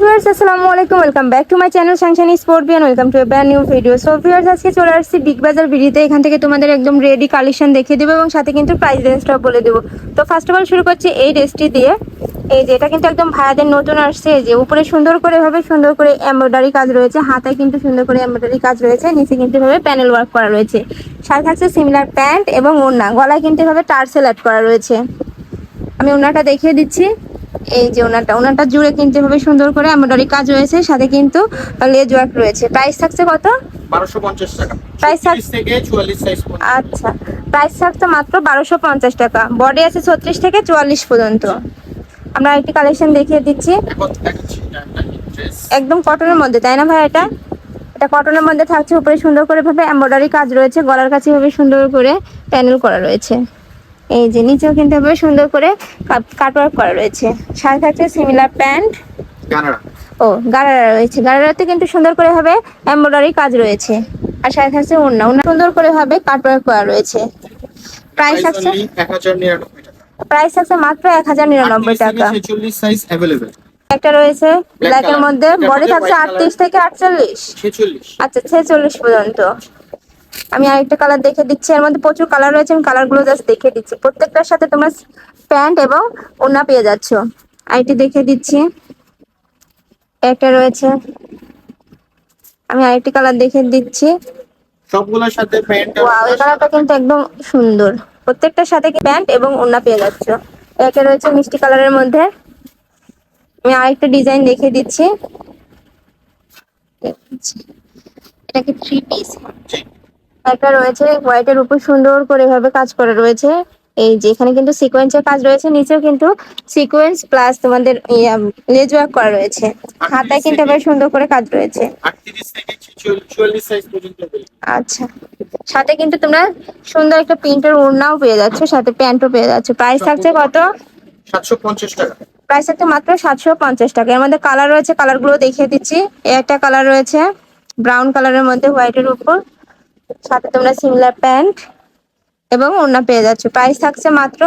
Viewers, আসসালামু আলাইকুম। Welcome back to my channel সাংশানি স্পোর্টবিয়ান welcome to a new video so viewers, আজকে চলে আসছি বিগ বাজার ভিডিওতে। এখান থেকে তোমাদের একদম রেডি কালেকশন দেখিয়ে দেবো এবং সাথে কিন্তু প্রাইস রেঞ্জটাও বলে দেবো। তো ফার্স্ট অফ অল শুরু করছি এই ড্রেসটি দিয়ে। এই যে, এটা কিন্তু একদম ভাইয়াদের নতুন আসছে। যে, উপরে সুন্দর করে ভাবে সুন্দর করে এমব্রয়ডারি কাজ রয়েছে। হাতায় কিন্তু সুন্দর করে এমব্রয়ডারি কাজ রয়েছে। নিচে কিন্তু ভাবে প্যানেল ওয়ার্ক করা রয়েছে। সাথে থাকছে সিমিলার প্যান্ট এবং ওড়না। গলায় কিন্তু ভাবে টার্সেল অ্যাড করা রয়েছে। আমি ওনাটা দেখিয়ে দিচ্ছি। এই যে ওনাটা ওনাটা জুড়ে কিন্তু এভাবে সুন্দর করে এমব্রয়ডারি কাজ রয়েছে সাথে কিন্তু লেজ ওয়ার্ক রয়েছে। প্রাইস থাকছে কত? বারোশো পঞ্চাশ টাকা। Price থাক- 36 সাইজ আচ্ছা। প্রাইস থাকছে মাত্র বারোশো পঞ্চাশ টাকা। বডি আছে ছত্রিশ থেকে চুয়াল্লিশ পর্যন্ত। আমরা একটি কালেকশন দেখিয়ে দিচ্ছি। একদম কটনের মধ্যে তাই না ভাই এটা? এটা কটনের মধ্যে থাকছে উপরে সুন্দর করে ভাবে এমব্রয়ডারি কাজ রয়েছে গলার কাছে ভাবে সুন্দর করে প্যানেল করা রয়েছে। এই যে নিচেও কিন্তু ভাবে সুন্দর করে কাটওয়ার্ক করা রয়েছে। সাথে থাকছে সিমিলার প্যান্ট ও গারারা রয়েছে। গারারাতে কিন্তু সুন্দর করে হবে এমব্রয়ডারি কাজ রয়েছে। আর সাথে থাকছে ওড়না। ওড়না সুন্দর করে হবে কাটওয়ার্ক করা রয়েছে। প্রাইস টাকা। প্রাইস থাকছে মাত্র এক হাজার নিরানব্বই টাকা। একটা রয়েছে ব্ল্যাকের এর মধ্যে। বডি থাকছে আটত্রিশ থেকে আটচল্লিশ। আচ্ছা ছেচল্লিশ পর্যন্ত। আমি আরেকটা কালার দেখে দিচ্ছি। এর মধ্যে প্রচুর কালার রয়েছে আমি কালারগুলো জাস্ট দেখে দিচ্ছি। প্রত্যেকটার সাথে তোমরা প্যান্ট এবং ওড়না পেয়ে যাচ্ছ। আইটি দেখে দিচ্ছি। একটা রয়েছে। আমি আরেকটি কালার দেখে দিচ্ছি। সবগুলোর সাথে প্যান্ট ওয়াও এই কালারটা কিন্তু একদম সুন্দর। প্রত্যেকটার সাথে কি প্যান্ট এবং ওড়না পেয়ে যাচ্ছ। একটা রয়েছে মিষ্টি কালারের মধ্যে। আমি আরেকটা ডিজাইন দেখে দিচ্ছি। এটা কি থ্রি পিস একটা রয়েছে হোয়াইটের উপর সুন্দর করে এভাবে কাজ করা রয়েছে। এই যে এখানে কিন্তু সিকোয়েন্সের কাজ রয়েছে নিচেও কিন্তু সিকোয়েন্স প্লাস তোমাদের লেজ ওয়ার্ক করা রয়েছে। হাতায় কিন্তু এবার সুন্দর করে কাজ রয়েছে। আচ্ছা। সাথে কিন্তু তোমরা সুন্দর একটা প্রিন্টের ওড়নাও পেয়ে যাচ্ছ সাথে প্যান্টও পেয়ে যাচ্ছ। প্রাইস থাকছে কত? সাতশো পঞ্চাশ টাকা। প্রাইস থাকছে মাত্র সাতশো পঞ্চাশ টাকা। এর মধ্যে কালার রয়েছে কালারগুলো দেখিয়ে দিচ্ছি। এই একটা কালার রয়েছে ব্রাউন কালারের মধ্যে হোয়াইটের উপর। সাথে তোমরা সিমিলার প্যান্ট এবং ওড়না পেয়ে যাচ্ছ। প্রাইস থাকছে মাত্র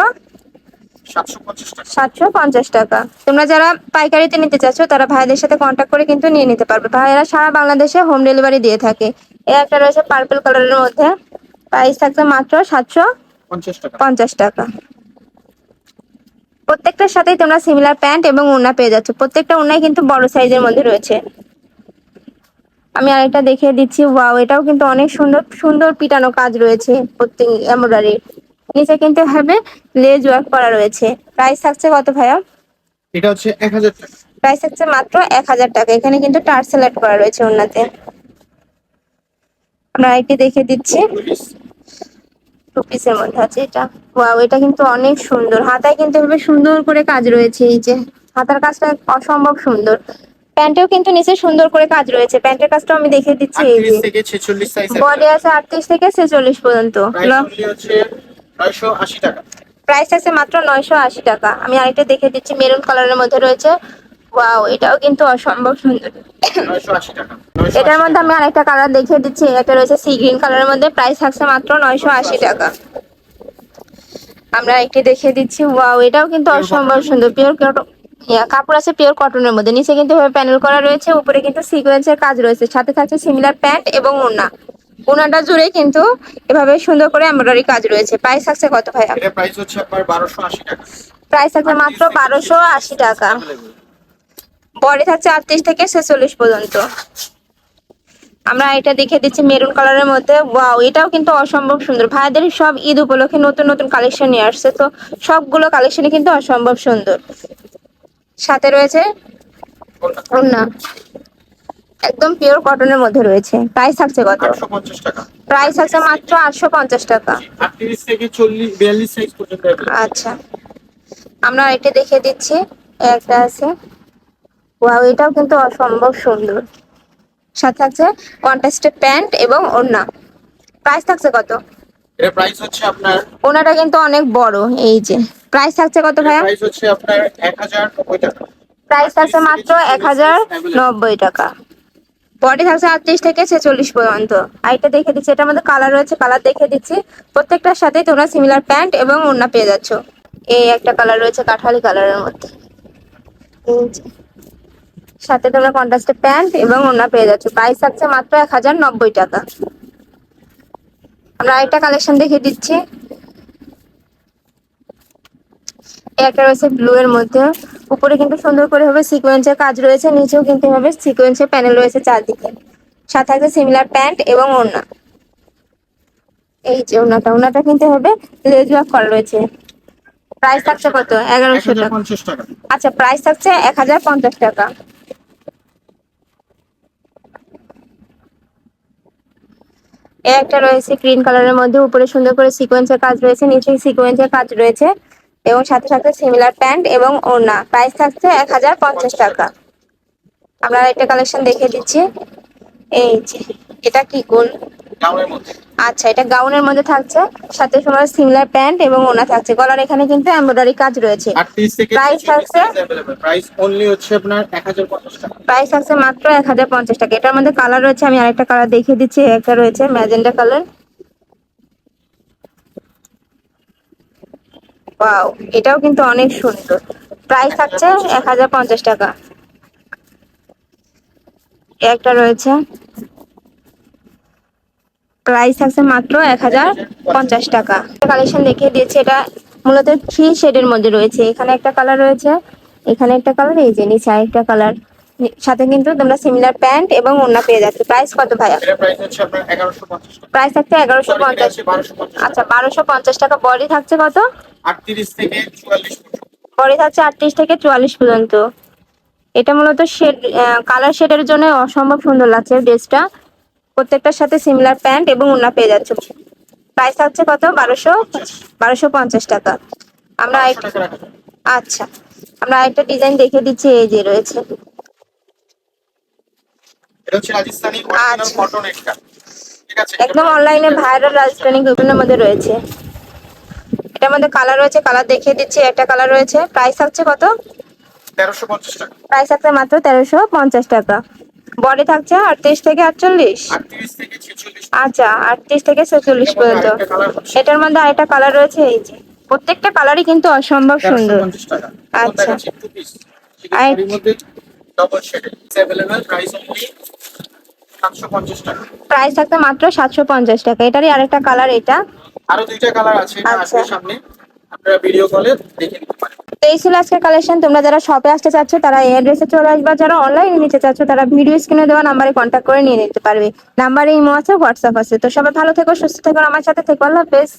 সাতশো পঞ্চাশ টাকা। তোমরা যারা পাইকারিতে নিতে তারা ভাইদের সাথে করে কিন্তু নিয়ে নিতে পারবে। সারা বাংলাদেশে হোম ডেলিভারি দিয়ে থাকে। এই একটা রয়েছে পার্পল কালারের মধ্যে। প্রাইস থাকছে মাত্র সাতশো পঞ্চাশ টাকা। প্রত্যেকটার সাথেই তোমরা সিমিলার প্যান্ট এবং ওড়না পেয়ে যাচ্ছ। প্রত্যেকটা ওড়নাই কিন্তু বড় সাইজের মধ্যে রয়েছে। আমি আরেকটা দেখিয়ে দিচ্ছি। ওয়াও এটাও কিন্তু অনেক সুন্দর সুন্দর পিটানো কাজ রয়েছে প্রত্যেক এমব্রয়ডারি নিচে কিন্তু হবে লেজ ওয়ার্ক করা রয়েছে। প্রাইস থাকছে কত ভাইয়া? এটা হচ্ছে এক হাজার টাকা। প্রাইস থাকছে মাত্র এক হাজার টাকা। এখানে কিন্তু টার্সেল অ্যাড করা রয়েছে ওনাতে আমরা আরেকটি দেখে দিচ্ছি। টু পিসের মধ্যে আছে এটা। ওয়াও এটা কিন্তু অনেক সুন্দর। হাতায় কিন্তু এভাবে সুন্দর করে কাজ রয়েছে। এই যে হাতার কাজটা অসম্ভব সুন্দর। প্যান্টেও কিন্তু নিচে সুন্দর করে কাজ রয়েছে। প্যান্টের কাজটাও আমি দেখে দিচ্ছি এই যে। বডি আছে আটত্রিশ থেকে ছেচল্লিশ পর্যন্ত। প্রাইস আছে মাত্র নয়শো আশি টাকা। আমি আরেকটা দেখে দিচ্ছি মেরুন কালারের মধ্যে রয়েছে। ওয়াও এটাও কিন্তু অসম্ভব সুন্দর। এটার মধ্যে আমি আরেকটা কালার দেখিয়ে দিচ্ছি একটা রয়েছে সি গ্রিন কালারের মধ্যে। প্রাইস থাকছে মাত্র নয়শো আশি টাকা। আমরা একটি দেখিয়ে দিচ্ছি। ওয়াও এটাও কিন্তু অসম্ভব সুন্দর। পিওর কাপড় আছে পিওর কটনের মধ্যে। নিচে কিন্তু প্যানেল করা রয়েছে উপরে কিন্তু সিকোয়েন্সের কাজ রয়েছে। সাথে থাকছে সিমিলার প্যান্ট এবং ওড়না। ওনাটা জুড়ে কিন্তু এভাবে সুন্দর করে এমব্রয়ডারি কাজ রয়েছে। প্রাইস থাকছে কত ভাই এটা প্রাইস হচ্ছে আপনার বারোশো আশি টাকা। প্রাইস থাকছে মাত্র বারোশো আশি টাকা। বডি থাকছে আটত্রিশ থেকে ছেচল্লিশ পর্যন্ত। আমরা এটা দেখে দিচ্ছি মেরুন কালারের মধ্যে। ওয়াও এটাও কিন্তু অসম্ভব সুন্দর। ভাইদের সব ঈদ উপলক্ষে নতুন নতুন কালেকশন নিয়ে আসছে। তো সবগুলো কালেকশনই কিন্তু অসম্ভব সুন্দর। সাথে রয়েছে ওড়না একদম পিওর কটনের মধ্যে রয়েছে। প্রাইস থাকছে কত? প্রাইস থাকছে মাত্র আটশো পঞ্চাশ টাকা। আচ্ছা। আমরা এটা দেখে দিচ্ছি। একটা আছে। ওয়াও এটাও কিন্তু অসম্ভব সুন্দর। সাথে থাকছে কন্ট্রাস্টের প্যান্ট এবং ওড়না। প্রাইস থাকছে কত? এটা প্রাইস হচ্ছে আপনার ওনাটা কিন্তু অনেক বড় এই যে। প্রাইস থাকছে কত ভাইয়া? প্রাইস হচ্ছে আপনার এক হাজার নব্বই টাকা। প্রাইস থাকছে মাত্র এক হাজার নব্বই টাকা। বডি থাকছে আটত্রিশ থেকে ছেচল্লিশ পর্যন্ত। আর এটা দেখে দিচ্ছি এটার মধ্যে কালার রয়েছে কালার দেখে দিচ্ছি। প্রত্যেকটার সাথে তোমরা সিমিলার প্যান্ট এবং ওড়না পেয়ে যাচ্ছ। এই একটা কালার রয়েছে কাঠালি কালারের মধ্যে। সাথে তোমরা কন্ট্রাস্টে প্যান্ট এবং ওড়না পেয়ে যাচ্ছ। প্রাইস থাকছে মাত্র এক হাজার নব্বই টাকা। আমরা আরেকটা কালেকশন দেখে দিচ্ছি এই একটা রয়েছে ব্লু এর মধ্যে। উপরে কিন্তু সুন্দর করে হবে সিকোয়েন্সের কাজ রয়েছে নিচেও কিন্তু হবে সিকোয়েন্সের প্যানেল রয়েছে চারদিকে। সাথে থাকবে সিমিলার প্যান্ট এবং ওড়না। এই যে ওড়নাটা ওড়নাটা কিন্তু হবে লেজ ওয়ার্ক করা রয়েছে। প্রাইস থাকছে কত? এগারোশো টাকা। আচ্ছা প্রাইস থাকছে এক হাজার পঞ্চাশ টাকা। একটা রয়েছে গ্রিন কালারের মধ্যে উপরে সুন্দর করে সিকোয়েন্সের কাজ রয়েছে নিচে সিকোয়েন্সের কাজ রয়েছে। এবং সাথে সাথে সিমিলার প্যান্ট এবং ওড়না। প্রাইস থাকছে এক হাজার পঞ্চাশ টাকা। আমরা একটা কালেকশন দেখে দিচ্ছি। এই যে এটা কি কোন আচ্ছা এটা গাউনের মধ্যে থাকছে। সাথে তোমার সিমিলার প্যান্ট এবং ওড়না থাকছে। গলার এখানে কিন্তু এমব্রয়ডারি কাজ রয়েছে। আটত্রিশ থেকে Price চল্লিশ আছে? size available। প্রাইস অনলি হচ্ছে আপনার এক হাজার পঞ্চাশ টাকা। প্রাইস আছে মাত্র এক হাজার পঞ্চাশ টাকা। এটার মধ্যে কালার রয়েছে আমি আরেকটা কালার দেখিয়ে দিচ্ছি। একটা রয়েছে ম্যাজেন্ডা কালার ওয়াও এটাও কিন্তু অনেক সুন্দর। প্রাইস থাকছে এক হাজার পঞ্চাশ টাকা। একটা রয়েছে। প্রাইস থাকছে মাত্র এক হাজার পঞ্চাশ টাকা। কালেকশন দেখিয়ে দিয়েছে, এটা মূলত থ্রি শেডের মধ্যে রয়েছে। এখানে একটা কালার রয়েছে, এখানে একটা কালার এই যে নিচে আরেকটা কালার সাথে কিন্তু তোমরা সিমিলার প্যান্ট এবং ওড়না পেয়ে যাচ্ছে। প্রাইস কত ভাইয়া? প্রাইস থাকছে এগারোশো পঞ্চাশ। আচ্ছা বারোশো পঞ্চাশ টাকা বডি থাকছে কত? আটত্রিশ থেকে চুয়াল্লিশ বডি থাকছে আটত্রিশ থেকে চুয়াল্লিশ পর্যন্ত। এটা মূলত শেড কালার শেডের জন্য অসম্ভব সুন্দর লাগছে ড্রেসটা। প্রত্যেকটার সাথে সিমিলার প্যান্ট এবং ওড়না পেয়ে যাচ্ছে। প্রাইস থাকছে কত? বারোশো বারোশো পঞ্চাশ টাকা। আমরা। আচ্ছা আমরা একটা ডিজাইন দেখে দিচ্ছি এই যে রয়েছে। এটা হচ্ছে রাজস্থানি অরিজিনাল আচ্ছা। কটন একটা ঠিক আছে? একদম অনলাইনে ভাইরাল রাজস্থানি বিভিন্ন মধ্যে রয়েছে। এটার মধ্যে কালার রয়েছে কালার দেখিয়ে দিচ্ছি একটা কালার রয়েছে। প্রাইস থাকছে কত? টাকা। প্রাইস থাকছে মাত্র তেরোশো পঞ্চাশ টাকা। বডি থাকছে আটত্রিশ থেকে আটচল্লিশ। থেকে আচ্ছা আটত্রিশ থেকে ছেচল্লিশ পর্যন্ত। এটার মধ্যে আরেকটা কালার রয়েছে এই যে। প্রত্যেকটা কালারই কিন্তু অসম্ভব সুন্দর। আচ্ছা। আর- এর মধ্যে double shade available price only সাতশো পঞ্চাশ টাকা প্রাইস থাকতে মাত্র সাতশো পঞ্চাশ টাকা। এটারই আরেকটা কালার এটা। আরও দুইটা কালার আছে আচ্ছা। সামনে। আপনারা ভিডিও কলে দেখে নিতে পারেন। এই ছিল আজকের কালেকশন তোমরা যারা শপে আসতে চাচ্ছ তারা এই অ্যাড্রেসে চলে আসবে। যারা অনলাইনে নিতে চাচ্ছ তারা ভিডিও স্ক্রিনে দেওয়া নাম্বারে কন্ট্যাক্ট করে নিয়ে নিতে পারবে। নাম্বারে ইমো আছে হোয়াটসঅ্যাপ আছে। তো সবাই ভালো থেকো সুস্থ থেকো আমার সাথে থেকো। আল্লাহ হাফেজ।